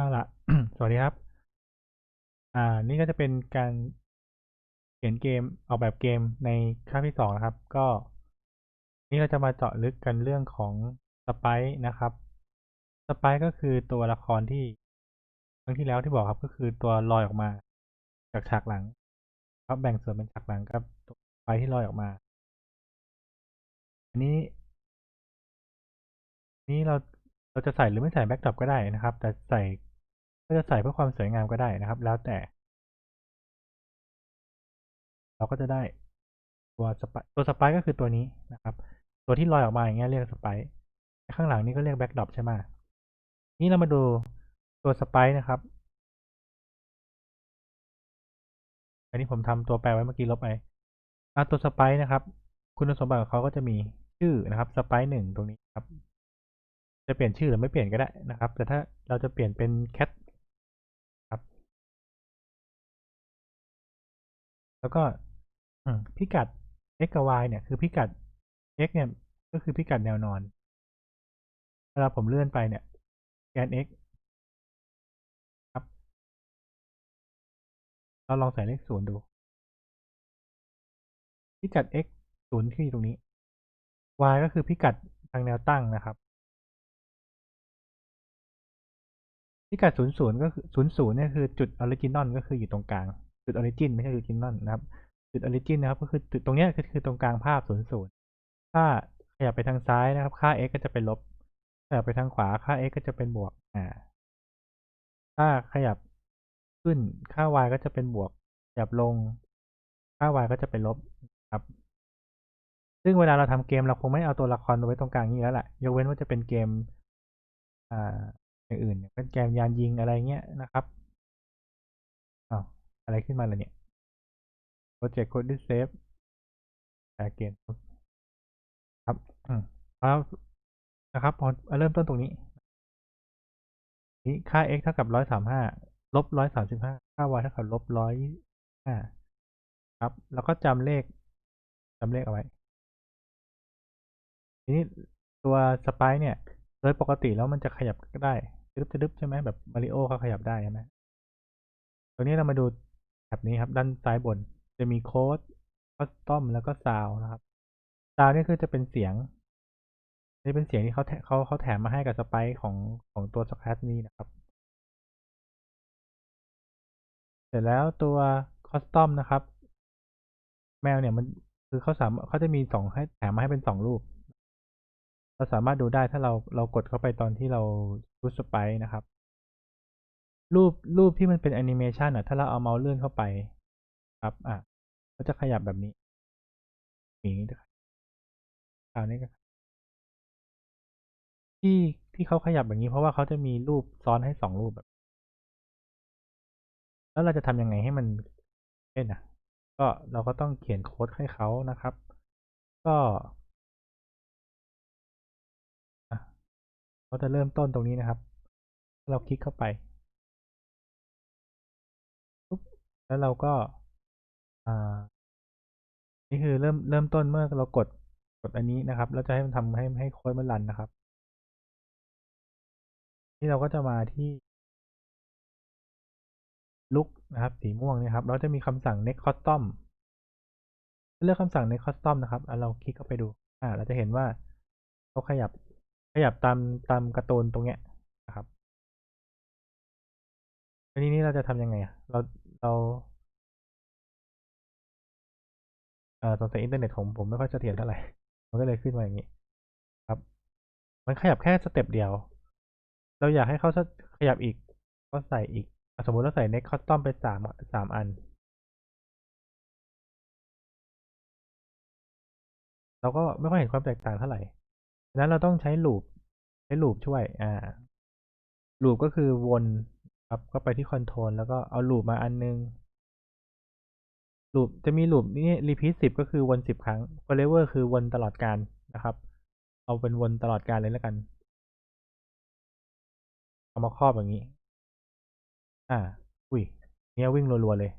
เอาละ สวัสดีครับ อ่า นี่ก็จะเป็นการเขียนเกมออกแบบเกมในคาบที่สองนะครับ ก็ นี่เราจะมาเจาะลึกกันเรื่องของสไปซ์นะครับสไปซ์ก็คือตัวละครที่ครั้งที่แล้วที่บอกครับ ก็คือตัวลอยออกมา จากฉากหลัง ครับแบ่งส่วนเป็นฉากหลังกับตัวสไปซ์ที่ลอยออกมา อันนี้ นี่เราเราจะใส่หรือไม่ใส่แบ็กดรอปก็ได้นะครับ แต่ใส่ ก็จะใส่เพื่อความสวยงามก็ได้นะครับ แล้วแต่ เราก็จะได้ตัวสไปตัวสไปก็คือตัวนี้นะครับ ตัวที่ลอยออกมาอย่างเงี้ยเรียกสไปข้างหลังนี่ก็เรียกแบ็กดรอปใช่ไหมนี่เรามาดูตัวสไปนะครับ อันนี้ผมทำตัวแปลไว้เมื่อกี้ลบไปอ่ตัวสไปนะครับ คุณสมบัติของเขาก็จะมีชื่อนะครับสไปหนึ่งตรงนี้ครับ จะเปลี่ยนชื่อหรือไม่เปลี่ยนก็ได้นะครับ แต่ถ้าเราจะเปลี่ยนเป็น cat แล้วก็พิกัด x กับ y เนี่ยคือพิกัด x เนี่ยก็คือพิกัดแนวนอน เวลาผมเลื่อนไปเนี่ยแกน x ครับ เราลองใส่เลขศูนย์ดู พิกัด x ศูนย์ที่ตรงนี้ y ก็คือพิกัดทางแนวตั้งนะครับ พิกัดศูนย์ศูนย์ก็คือศูนย์ศูนย์เนี่ยคือจุดออริจินอลก็คืออยู่ตรงกลาง จุดออริจินไม่ใช่ออริจินอลนะครับ จุดออริจินนะครับก็คือจุดตรงนี้ก็คือตรงกลางภาพศูนย์ศูนย์ถ้าขยับไปทางซ้ายนะครับ ค่า x ก็จะเป็นลบขยับไปทางขวาค่า x ก็จะเป็นบวกอ่าถ้าขยับขึ้นค่า y ก็จะเป็นบวกขยับลงค่า y ก็จะเป็นลบครับ ซึ่งเวลาเราทำเกมเราคงไม่เอาตัวละครไว้ตรงกลางนี้แล้วแหละยกเว้นว่าจะเป็นเกมอ่าอย่างอื่นเป็นเกมยานยิงอะไรเงี้ยนะครับ อะไรขึ้นมาเลยเนี่ย project code save again ครับอืมแล้วนะครับ พอเริ่มต้นตรงนี้ นี้ค่า x เท่ากับร้อยสามห้าลบร้อยสามสิบห้าค่า y เท่ากับลบร้อยห้าครับ แล้วก็จำเลขจำเลขเอาไว้ ทีนี้ตัวสไปเนี่ยโดยปกติแล้วมันจะขยับได้ดึบดึบใช่ไหมแบบมาริโอเขาขยับได้ใช่ไหมตัวนี้เรามาดู บบนี้ครับด้านซ้ายบนจะมีโค้ดคอสตอมแล้วก็ซาวนะครับซาวนี่คือจะเป็นเสียง นี่เป็นเสียงที่เขาเขาเขาแถมมาให้กับสไปของของตัวสแครนี้นะครับ เสร็จแล้วตัวคอสตอมนะครับ แมวเนี่ยมันคือเขาสามเขาจะมีสองให้แถมมาให้เป็นสองรูป เราสามารถดูได้ถ้าเราเรากดเข้าไปตอนที่เรารูสไปนะครับ รูปรูปที่มันเป็นแอนิเมชันอะ ถ้าเราเอาเมาส์เลื่อนเข้าไป ครับ อะก็จะขยับแบบนี้อย่างนี้นะครับคราวนี้ก็ที่ที่เขาขยับแบบนี้เพราะว่าเขาจะมีรูปซ้อนให้สองรูปแบบ แล้วเราจะทำยังไงให้มันเล่นอะ ก็เราก็ต้องเขียนโค้ดให้เขานะครับ ก็เขาจะเริ่มต้นตรงนี้นะครับ เราคลิกเข้าไป แล้วเราก็อ่านี่คือเริ่มเริ่มต้นเมื่อเรากดกดอันนี้นะครับแล้วจะให้มันทำให้ให้โค้ดมันรันนะครับนี่เราก็จะมาที่ลุกนะครับ สีม่วงนี่ครับ เราจะมีคำสั่ง next custom เลือกคำสั่ง next custom นะครับเราคลิกเข้าไปดู อ่า เราจะเห็นว่าเขาขยับขยับตามตามกร์ตูนตรงเนี้ยนะครับ ทีนี้เราจะทำยังไงเราเราเอ่อสงสัยอินเทอร์เน็ตของผมไม่ค่อยเสถียรเท่าไหร่มันก็เลยขึ้นมาอย่างนี้ ครับ มันขยับแค่สเต็ปเดียว เราอยากให้เขาขยับอีกก็ใส่อีกสมมติเราใส่ next custom ไปสามสามอัน เราก็ไม่ค่อยเห็นความแตกต่างเท่าไหร่ดังนั้นเราต้องใช้ลูปใช้ลูปช่วย อ่าลูปก็คือวน ครับก็ไปที่คอนโทรลแล้วก็เอาลูปมาอันนึงลูปจะมีลูปนี้ repeat สิบก็คือวนสิบครั้ง forever คือวนตลอดการนะครับ เอาเป็นวนตลอดการเลยแล้วกัน เอามาครอบอย่างนี้ อ่า อุ้ยเนี้ยวิ่งรัวๆเลย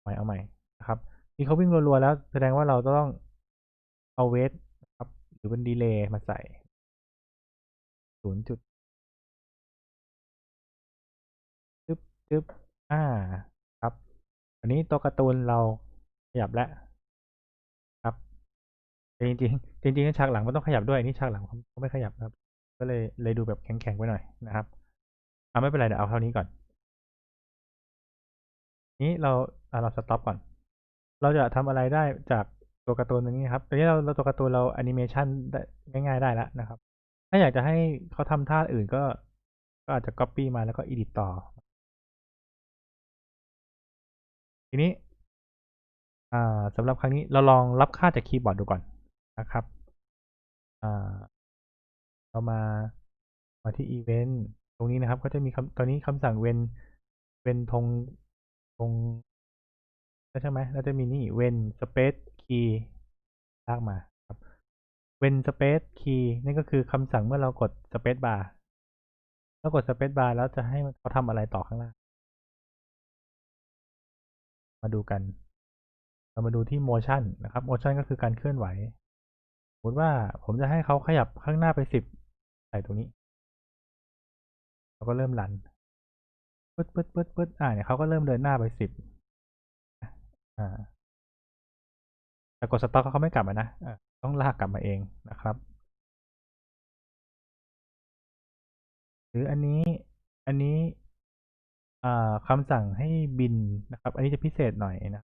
ใหม่เอาใหม่นะครับนี่เขาวิ่งรัวๆแล้ว แสดงว่าเราต้องเอาเวทครับ หรือเป็นดีเลย์มาใส่ศูนย์จุด จึ๊บอ่าครับอันนี้ตัวการ์ตูนเราขยับแล้วครับแต่จริงๆจริงๆฉากหลังมันต้องขยับด้วยนี่ฉากหลังเขาไม่ขยับครับ ก็เลยเลยดูแบบแข็งๆไปหน่อยนะครับเอาไม่เป็นไรเดี๋ยวเอาเท่านี้ก่อน นี้เราเราสต็อปก่อน เราจะทำอะไรได้จากตัวการ์ตูนตรงนี้ครับตอนนี้เราเราตัวการ์ตูนเราแอนิเมชันได้ง่าย ๆได้แล้วนะครับ ถ้าอยากจะให้เขาทำท่าอื่นก็ก็อาจจะ Copy มาแล้วก็ Edit ต่อ ทีนี้สำหรับครั้งนี้เราลองรับค่าจากคีย์บอร์ดดูก่อนนะครับเรามามาที่ Event ตรงนี้นะครับ ก็จะมีตอนนี้คำสั่งเวนเวนธงธงใช่ไหมแล้วจะมีนี่เวน space key ลากมาครับเวน space key นี่ก็คือคำสั่งเมื่อเรากด space bar แล้วกด space bar แล้วจะให้เขาทำอะไรต่อข้างล่าง มาดูกัน เรามาดูที่ motion นะครับ motion ก็คือการเคลื่อนไหวสมมติว่าผมจะให้เขาขยับข้างหน้าไปสิบใส่ตรงนี้เราก็เริ่มรันปึ๊ดปึ๊ดปึ๊ดปึ๊ดอ่าเนี่ยเขาก็เริ่มเดินหน้าไปสิบอ่าแต่กดสต็อกเขาไม่กลับมานะต้องลากกลับมาเองนะครับหรืออันนี้อันนี้ คำสั่งให้บินนะครับ อันนี้จะพิเศษหน่อยนะ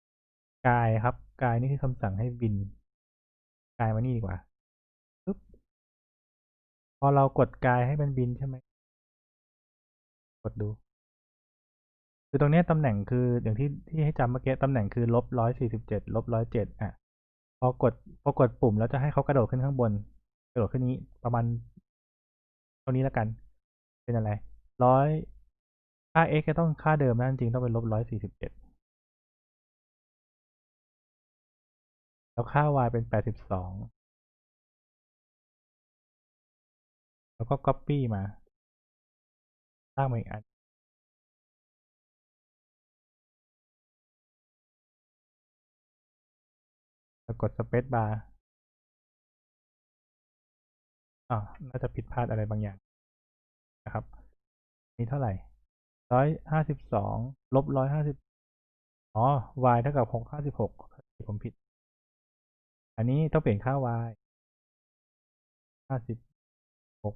กายครับ กายนี่คือคำสั่งให้บิน กายมานี่ดีกว่าปึ๊บพอเรากดกายให้มันบินใช่ไหมกดดู คือตรงนี้ตำแหน่งคืออย่างที่ที่ให้จำเมื่อกี้ตำแหน่งคือลบร้อยสี่สิบเจ็ดลบร้อยเจ็ดอะพอกดพอกดปุ่มแล้วจะให้เขากระโดดขึ้นข้างบน กระโดดขึ้นนี้ประมาณเท่านี้แล้วกัน เป็นอะไรร้อย ค่า x ก็ต้องค่าเดิมนะจริงต้องเป็นลบร้อยสี่สิบเจ็ดแล้วค่า y เป็นแปดสิบสองแล้วก็ copy มา สร้างมาอีกอัน แล้วกด space bar อ่าน่าจะผิดพลาดอะไรบางอย่างนะครับ นี่เท่าไหร่ ร้อยห้าสิบสองลบร้อยห้าสิบอ๋อ y เท่ากับหกห้าสิบหกผมผิด อันนี้ต้องเปลี่ยนค่า y ห้าสิบหก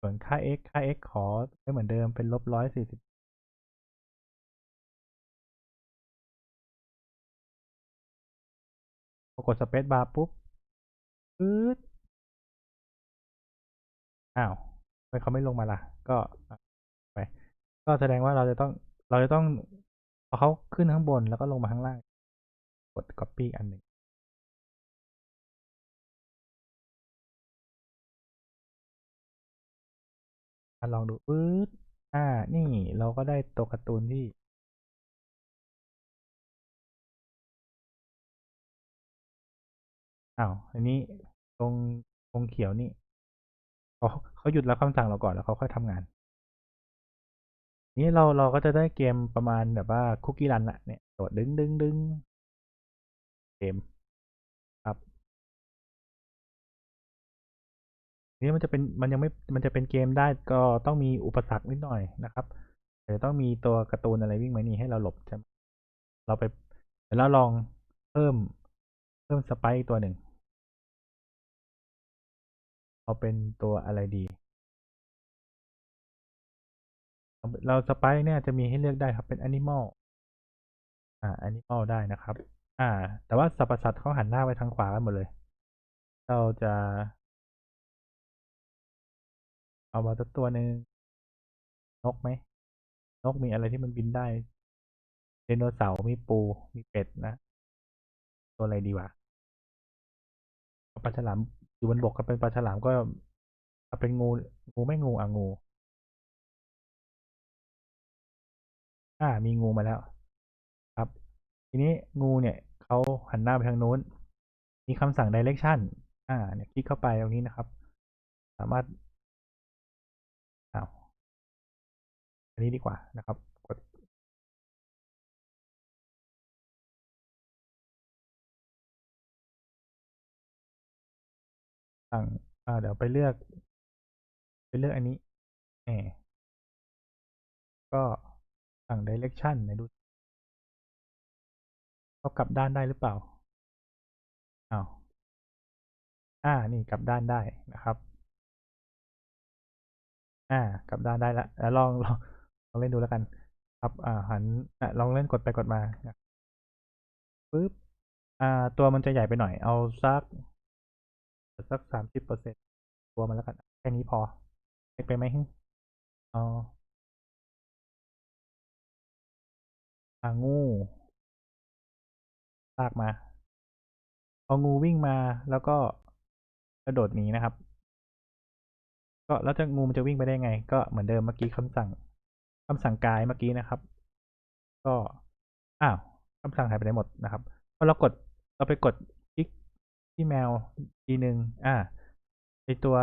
ส่วนค่า x ค่า x ขอไม่เหมือนเดิมเป็นลบร้อยสี่สิบพอกด space bar ปุ๊บปื๊ดอ้าวทำไมเขาไม่ลงมาล่ะ ก็ไป ก็แสดงว่าเราจะต้องเราจะต้องเอาเขาขึ้นข้างบนแล้วก็ลงมาข้างล่าง กด copy อันหนึ่งมาลองดูปื๊ดอ่า นี่เราก็ได้ตัวการ์ตูนที่ อ้าว อันนี้ตรงตรงเขียวนี่เขาเขาหยุดรับคำสั่งเราก่อนแล้วเขาค่อยทำงาน นี้เราเราก็จะได้เกมประมาณแบบว่าคุกกี้รันอะเนี่ยโดดดึงดึงดึงเกมครับนี่มันจะเป็นมันยังไม่มันจะเป็นเกมได้ก็ต้องมีอุปสรรคนิดหน่อยนะครับเดี๋ยวต้องมีตัวการ์ตูนอะไรวิ่งมานี่ให้เราหลบใช่ไหมเราไปเดี๋ยวเราลองเพิ่มเพิ่มสไปค์ตัวหนึ่งเอาเป็นตัวอะไรดี เราสไปค์เนี่ยจะมีให้เลือกได้ครับเป็นแอนิมอลอ่าแอนิมอลได้นะครับ อ่า แต่ว่าสรรพสัตว์เขาหันหน้าไปทางขวากันหมดเลย เราจะ เอามาสักตัวหนึ่งนกไหมนกมีอะไรที่มันบินได้ไดโนเสาร์มีปูมีเป็ดนะ ตัวอะไรดีวะปลาฉลามอยู่บนบกก็เป็นปลาฉลามก็เอาเป็นงูงูไม่งูอะงู อ่า มีงูมาแล้ว ครับ ทีนี้งูเนี่ยเขาหันหน้าไปทางนู้น มีคำสั่ง direction อ่า เนี่ยคลิกเข้าไปตรงนี้นะครับ สามารถอ้าวอันนี้ดีกว่านะครับ กด สั่ง อ่า เดี๋ยวไปเลือก ไปเลือกอันนี้แหมก็ อ่สั่ง direction ไหนดูเขากลับด้านได้หรือเปล่าอ้าวอ่า นี่กลับด้านได้นะครับ อ่า กลับด้านได้ละแล้วลองลองลองเล่นดูแล้วกัน ครับ อ่า หันอะลองเล่นกดไปกดมาปึ๊บ อ่า ตัวมันจะใหญ่ไปหน่อย เอาสัก สักสามสิบเปอร์เซ็นตัวมันแล้วกัน แค่นี้พอเล็กไปไหมฮึเอา อางูลากมาเองูวิ่งมาแล้วก็กระโดดหนีนะครับ ก็แล้วจะงูมันจะวิ่งไปได้ไง ก็เหมือนเดิมเมื่อกี้คำสั่งคำสั่งกายเมื่อกี้นะครับ ก็อ้าวคำสั่งหายไปไหนหมดนะครับพอเรากดเราไปกดคลิกที่แมวทีหนึ่งอ่าไอตัว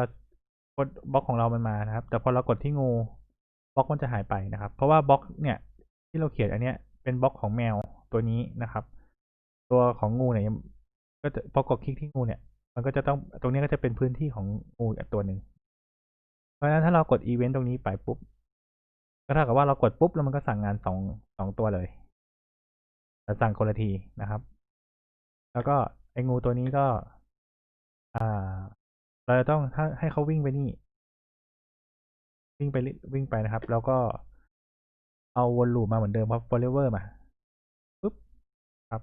กดบล็อกของเรามันมานะครับ แต่พอเรากดที่งูบล็อกมันจะหายไปนะครับ เพราะว่าบล็อกเนี่ยที่เราเขียนอันเนี้ย เป็นบล็อกของแมวตัวนี้นะครับ ตัวของงูเนี่ยก็จะพอกดคลิกที่งูเนี่ย มันก็จะต้องตรงนี้ก็จะเป็นพื้นที่ของงูอีกตัวหนึ่งเพราะฉะนั้นถ้าเรากดอีเวนต์ตรงนี้ไปปุ๊บก็เท่ากับว่าเรากดปุ๊บแล้วมันก็สั่งงานสองสองตัวเลยแต่สั่งคนละทีนะครับ แล้วก็ไอ้งูตัวนี้ก็ อ่า เราจะต้องถ้าให้เขาวิ่งไปนี่ วิ่งไปวิ่งไปนะครับ แล้วก็ เอาวนลูปมาเหมือนเดิมครับ forever มาปุ๊บครับ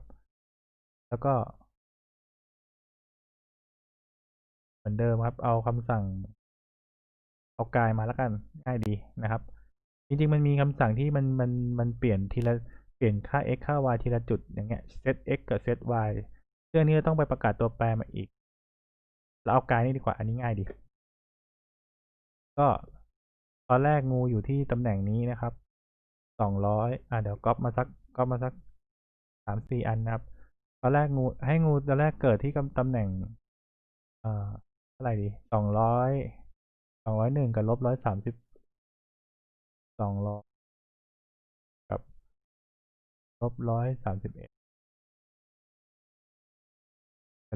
แล้วก็ เหมือนเดิมครับ เอาคำสั่ง เอากายมาแล้วกันง่ายดีนะครับ จริงๆ มันมีคำสั่งที่มันมันมันเปลี่ยนทีละเปลี่ยนค่า x ค่า y ทีละจุดอย่างเงี้ย set x กับ set y เรื่องนี้ต้องไปประกาศตัวแปรมาอีก เราเอากายนี่ดีกว่า อันนี้ง่ายดี ก็ตอนแรกงูอยู่ที่ตำแหน่งนี้นะครับ สองร้อยอ่าเดี๋ยวก๊อปมาสักก๊อปมาสักสามสี่อันนะครับตอนแรกงูให้งูตอนแรกเกิดที่ตำแหน่ง เอ่อเท่าไหร่ดีสองร้อยสองร้อยหนึ่งกับลบร้อยสามสิบสองร้อยกับลบร้อยสามสิบเอ็ด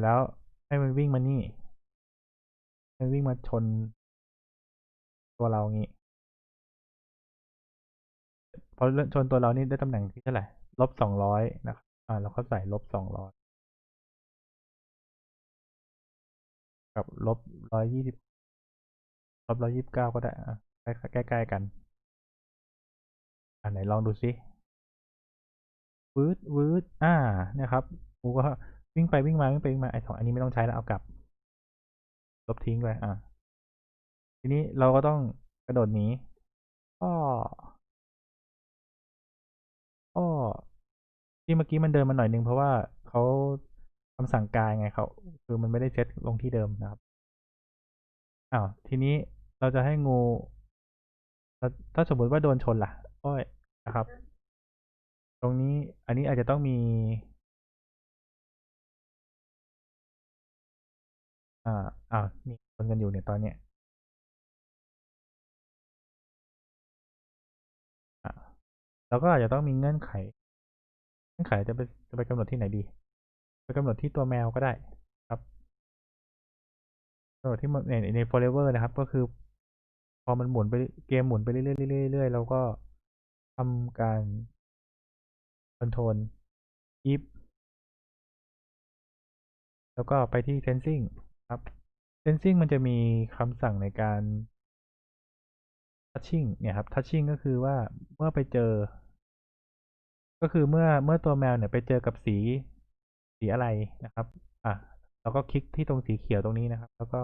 แล้วให้มันวิ่งมานี่ ให้วิ่งมาชนตัวเรางี้ พอชนตัวเรานี่ได้ตำแหน่งที่เท่าไหร่ลบสองร้อยนะครับอ่าเราก็ใส่ลบสองร้อยกับลบร้อยยี่สิบลบร้อยยี่สิบเก้าก็ได้อะใกล้ๆกันอันไหนลองดูซิวืดวืดอ่าเนี่ยครับกูก็วิ่งไปวิ่งมาวิ่งไปวิ่งมาไอ้สองอันนี้ไม่ต้องใช้แล้วเอากลับ ลบทิ้งไปอ่าทีนี้เราก็ต้องกระโดดหนีก็ ก็ที่เมื่อกี้มันเดินมาหน่อยนึงเพราะว่าเขาคำสั่งกายไงเขาคือมันไม่ได้เซตลงที่เดิมนะครับอ้าวทีนี้เราจะให้งูถ้าสมมติว่าโดนชนล่ะอ้อยนะครับ ตรงนี้อันนี้อาจจะต้องมีอ่าอ้าวนี่ชนกันอยู่เนี่ยตอนเนี้ย เราก็อาจจะต้องมีเงื่อนไข เงื่อนไขจะไปจะไปกำหนดที่ไหนดี ไปกำหนดที่ตัวแมวก็ได้ครับกำหนดที่ในใน forever นะครับ ก็คือ พอมันหมุนไปเกมหมุนไปเรื่อยๆเรื่อยๆเราก็ทำการ control if แล้วก็ไปที่ sensing ครับ sensing มันจะมีคำสั่งในการ touching เนี่ยครับ touching ก็คือว่าเมื่อไปเจอ ก็คือเมื่อเมื่อตัวแมวเนี่ยไปเจอกับสีสีอะไรนะครับ อะเราก็คลิกที่ตรงสีเขียวตรงนี้นะครับ แล้วก็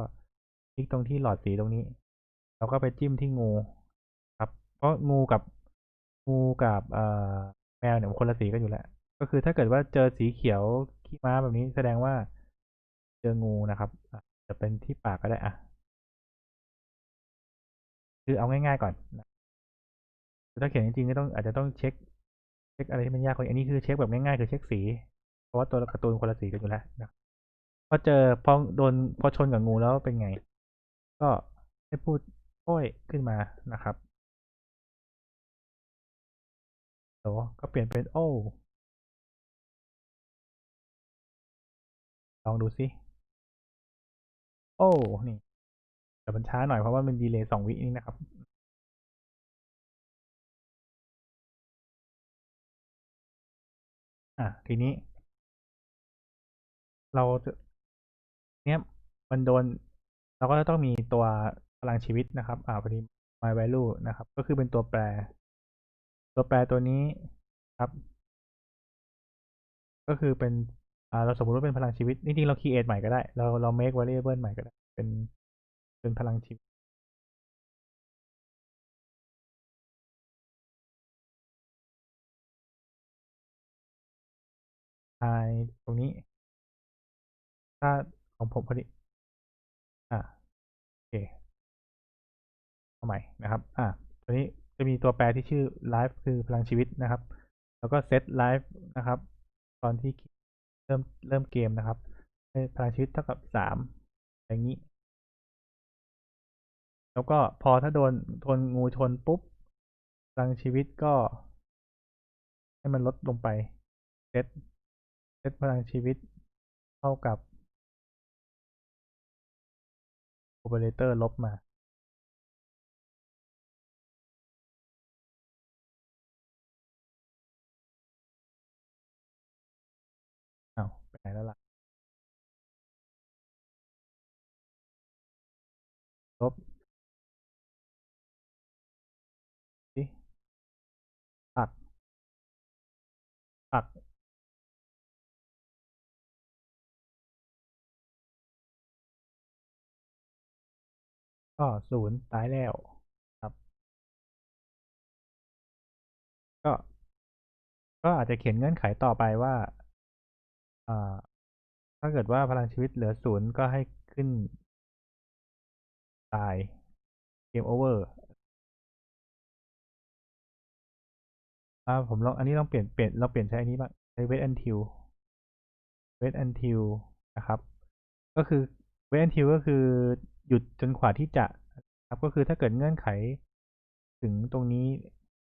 คลิกตรงที่หลอดสีตรงนี้ เราก็ไปจิ้มที่งูครับเพราะงูกับงูกับเอ่อแมวเนี่ยมันคนละสีกันอยู่แล้ว ก็คือถ้าเกิดว่าเจอสีเขียวขี้ม้าแบบนี้แสดงว่าเจองูนะครับจะเป็นที่ปากก็ได้อะคือเอาง่ายๆก่อนถ้าเขียนจริงๆก็ต้องอาจจะต้องเช็ค ช็คอะไรที่มันยากกว่าอันนี้คือเช็คแบบง่ายๆคือเช็คสี เพราะว่าตัวการ์ตูนคนละสีกันอยู่แล้วนะพอเจอพอโดนพอชนกับงูแล้วเป็นไง ก็ให้พูดโอ้ยขึ้นมานะครับโอ้ก็เปลี่ยนเป็นโอ้ลองดูซิโอ้นี่แต่มันช้าหน่อยเพราะว่ามันดีเลย์สองวินี่นะครับ อะทีนี้ เราจะเนี้ยมันโดน เราก็จะต้องมีตัวพลังชีวิตนะครับ อ่าพอดี my value นะครับ ก็คือเป็นตัวแปร ตัวแปรตัวนี้ครับ ก็คือเป็นอ่าเราสมมติว่าเป็นพลังชีวิตจริงๆเรา create ใหม่ก็ได้ เราเรา make variable ใหม่ก็ได้ เป็นเป็นพลังชีวิต i ตรงนี้ ถ้าของผมพอดี อ่าโอเคเอาใหม่นะครับ อ่าตัวนี้จะมีตัวแปรที่ชื่อ life คือพลังชีวิตนะครับ แล้วก็ set life นะครับ ตอนที่เริ่มเริ่มเกมนะครับให้พลังชีวิตเท่ากับสามอย่างนี้ แล้วก็พอถ้าโดนโดนงูชนปุ๊บพลังชีวิตก็ ให้มันลดลงไปเซต เซตพลังชีวิตเท่ากับโอเปอเรเตอร์ลบมาเอ้าไปไหนแล้วล่ะลบสิปักปั ก็ศูนย์ตายแล้วครับ ก็ ก็อาจจะเขียนเงื่อนไขต่อไปว่าอ่าถ้าเกิดว่าพลังชีวิตเหลือศูนย์ก็ให้ขึ้น ตายเกมโอเวอร์อ่าผมลองอันนี้ลองเปลี่ยนเปลี่ยนเราเปลี่ยนใช้อันนี้บ้างใช้ wait until wait until นะครับ ก็คือ wait until ก็คือ หยุดจนกว่าที่จะครับก็คือถ้าเกิดเงื่อนไขถึงตรงนี้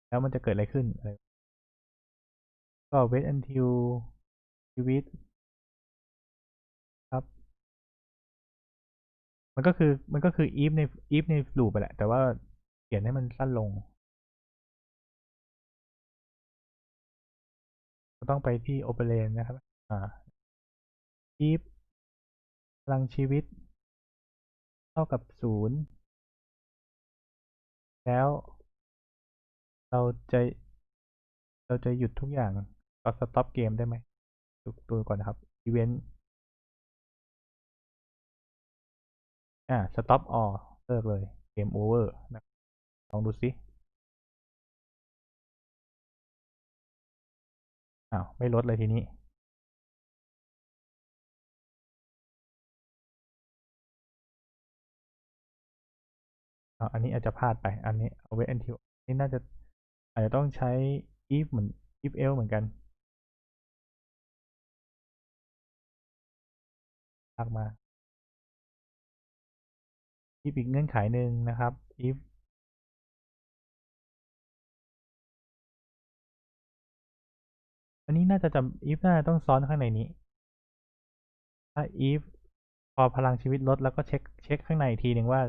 แล้วมันจะเกิดอะไรขึ้นอะไรก็ wait until ชีวิตครับ มันก็คือมันก็คือ if ใน if ใน loop ไปแหละ แต่ว่าเขียนให้มันสั้นลง ก็ต้องไปที่ operand นะครับ อ่า if พลังชีวิต เท่ากับศูนย์แล้วเราจะเราจะหยุดทุกอย่างก็ stop เกมได้ไหมดูตัวก่อนนะครับ event อ่า stop all เลิกเลย game over นะลองดูซิอ้าวไม่ลดเลยทีนี้ อันนี้อาจจะพลาดไป อันนี้เอา wait until นี่น่าจะอาจจะต้องใช้ if เหมือน if else เหมือนกันลากมา if อีกเงื่อนไขหนึ่งนะครับ if อันนี้น่าจะจำ if น่าจะต้องซ้อนข้างในนี้ ถ้า if พอพลังชีวิตลดแล้วก็เช็คเช็คข้างในทีหนึ่งว่า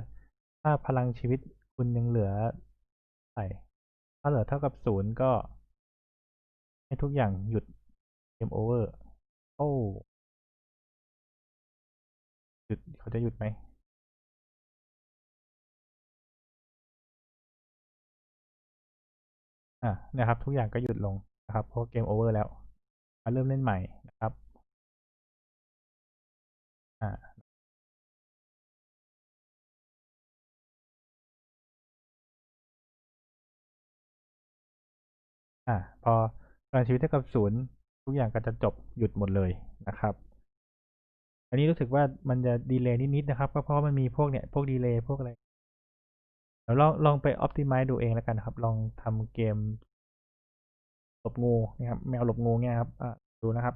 ถ้าพลังชีวิตคุณยังเหลือใส่ถ้าเหลือเท่ากับศูนย์ก็ ให้ทุกอย่างหยุด game over โอ้หยุดเขาจะหยุดไหมอะนะครับ ทุกอย่างก็หยุดลงนะครับเพราะเกมโอเวอร์แล้วมาเริ่มเล่นใหม่นะครับ อ่า พอพลังชีวิตเท่ากับศูนย์ทุกอย่างก็จะจบหยุดหมดเลยนะครับ อันนี้รู้สึกว่ามันจะดีเลย์นิดๆนะครับก็เพราะมันมีพวกเนี่ยพวกดีเลย์พวกอะไรเดี๋ยวลองลองไปออพติมัลดูเองแล้วกันครับ ลองทำเกมหลบงูนะครับ แมวหลบงูเนี่ยครับดูนะครับ